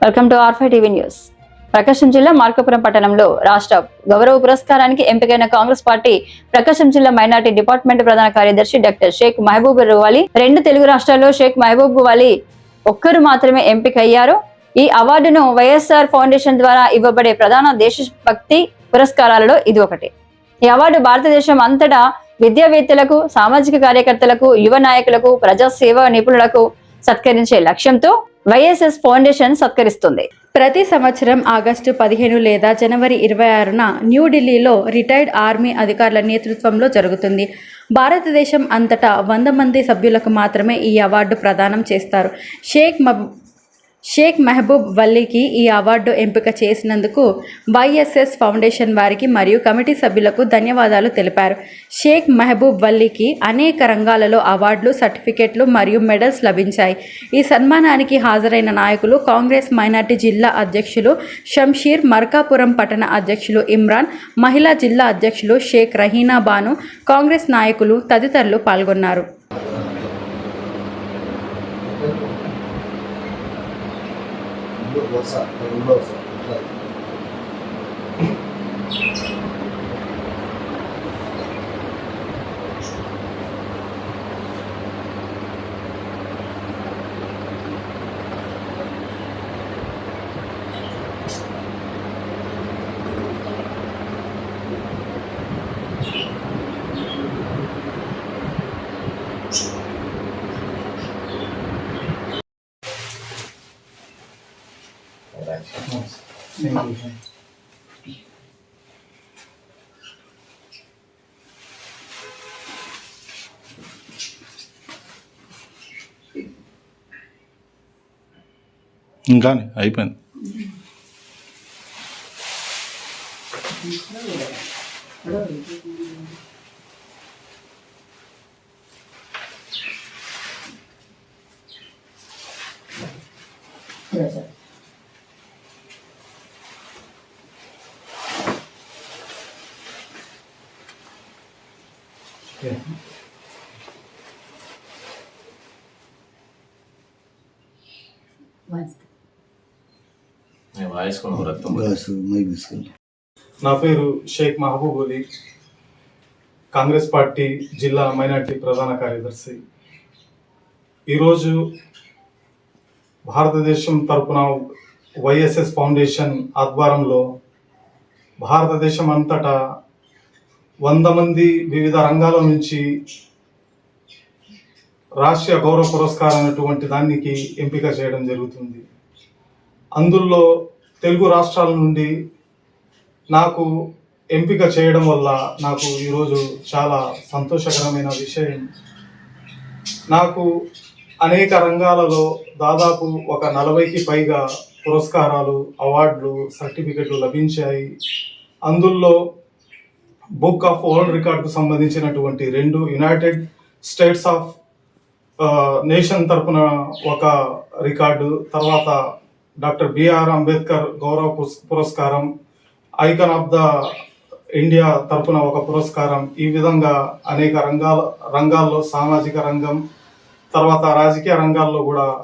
Welcome to ఆర్ఫై TV news Prakasam జిల్లా మార్కపురం పట్టణంలో రాష్ట్ర గౌరవ పురస్కారానికి ఎంపికైన కాంగ్రెస్ పార్టీ ప్రకాశం జిల్లా మైనార్టీ డిపార్ట్మెంట్ ప్రధాన కార్యదర్శి డాక్టర్ షేక్ మహబూబ్ రువాలి రెండు తెలుగు రాష్ట్రాల్లో షేక్ మహబూబ్ వాలి ఒక్కరు మాత్రమే ఎంపికయ్యారు. ఈ అవార్డును వైఎస్ఆర్ ఫౌండేషన్ ద్వారా ఇవ్వబడే ప్రధాన దేశభక్తి పురస్కారాలలో ఇది ఒకటి. ఈ అవార్డు భారతదేశం అంతటా విద్యావేత్తలకు సామాజిక కార్యకర్తలకు యువ నాయకులకు ప్రజాసేవ నిపుణులకు సత్కరించే లక్ష్యంతో వైఎస్ఎస్ ఫౌండేషన్ సత్కరిస్తుంది. ప్రతి సంవత్సరం ఆగస్టు పదిహేను లేదా జనవరి ఇరవై ఆరున న్యూఢిల్లీలో రిటైర్డ్ ఆర్మీ అధికారుల నేతృత్వంలో జరుగుతుంది. భారతదేశం అంతటా వంద మంది సభ్యులకు మాత్రమే ఈ అవార్డు ప్రదానం చేస్తారు. షేక్ మబ్ షేక్ మెహబూబ్ వల్లీకి ఈ అవార్డు ఎంపిక చేసినందుకు వైఎస్ఎస్ ఫౌండేషన్ వారికి మరియు కమిటీ సభ్యులకు ధన్యవాదాలు తెలిపారు. షేక్ మెహబూబ్ వల్లీకి అనేక రంగాలలో అవార్డులు సర్టిఫికెట్లు మరియు మెడల్స్ లభించాయి. ఈ సన్మానానికి హాజరైన నాయకులు కాంగ్రెస్ మైనార్టీ జిల్లా అధ్యక్షులు షంషీర్ మర్కాపురం పట్టణ అధ్యక్షులు ఇమ్రాన్ మహిళా జిల్లా అధ్యక్షులు షేక్ రహీనా బాను కాంగ్రెస్ నాయకులు తదితరులు పాల్గొన్నారు. వరుస రెండో వరుస ఇట్లా. ఇంకా అయిపోయింది వాయిస్ నా పేరు షేక్ మహబూబ్ అలీ. కాంగ్రెస్ పార్టీ జిల్లా మైనార్టీ ప్రధాన కార్యదర్శి. ఈరోజు భారతదేశం తరపున వైఎస్ఎస్ ఫౌండేషన్ ఆధ్వర్యంలో భారతదేశం అంతటా వంద మంది వివిధ రంగాల నుంచి రాష్ట్రీయ గౌరవ పురస్కారం అనేటువంటి దానికి ఎంపిక చేయడం జరుగుతుంది. అందులో తెలుగు రాష్ట్రాల నుండి నాకు ఎంపిక చేయడం వల్ల నాకు ఈరోజు చాలా సంతోషకరమైన విషయం. నాకు అనేక రంగాలలో దాదాపు ఒక నలభైకి పైగా పురస్కారాలు అవార్డులు సర్టిఫికెట్లు లభించాయి. అందులో బుక్ ఆఫ్ వరల్డ్ రికార్డుకు సంబంధించినటువంటి రెండు యునైటెడ్ స్టేట్స్ ఆఫ్ నేషన్ తరపున ఒక రికార్డు తర్వాత డాక్టర్ బిఆర్ అంబేద్కర్ గౌరవ పురస్కారం ఐకన్ ఆఫ్ ద ఇండియా తరపున ఒక పురస్కారం. ఈ విధంగా అనేక రంగాల రంగాల్లో సామాజిక రంగం తర్వాత రాజకీయ రంగాల్లో కూడా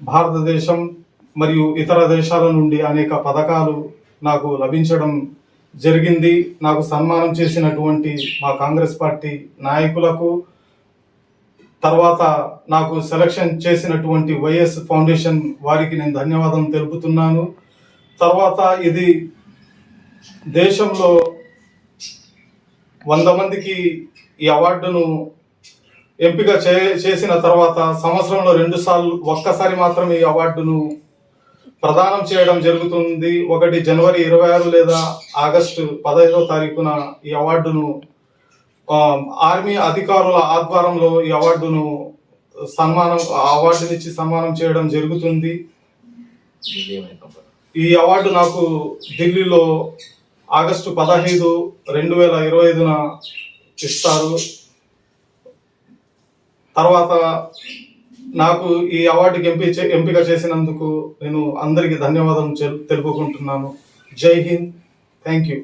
భారతదేశం మరియు ఇతర దేశాల నుండి అనేక పథకాలు నాకు లభించడం జరిగింది. నాకు సన్మానం చేసినటువంటి మా కాంగ్రెస్ పార్టీ నాయకులకు తర్వాత నాకు సెలక్షన్ చేసినటువంటి వైఎస్ ఫౌండేషన్ వారికి నేను ధన్యవాదం తెలుపుతున్నాను. తర్వాత ఇది దేశంలో వంద మందికి ఈ అవార్డును ఎంపిక చే చేసిన తర్వాత సంవత్సరంలో రెండు సార్లు ఒక్కసారి మాత్రం ఈ అవార్డును ప్రదానం చేయడం జరుగుతుంది. ఒకటి జనవరి ఇరవై ఆరు లేదా ఆగస్టు పదహైదో తారీఖున ఈ అవార్డును ఆర్మీ అధికారుల ఆధ్వర్యంలో ఈ అవార్డును సన్మానం అవార్డునిచ్చి సన్మానం చేయడం జరుగుతుంది. ఈ అవార్డు నాకు ఢిల్లీలో ఆగస్టు పదహైదు రెండు వేల ఇరవై ఐదున ఇస్తారు. తర్వాత నాకు ఈ అవార్డుకి ఎంపీ ఎంపిక చేసినందుకు నేను అందరికీ ధన్యవాదాలు తెలుపుకుంటున్నాను. జై హింద్. Thank you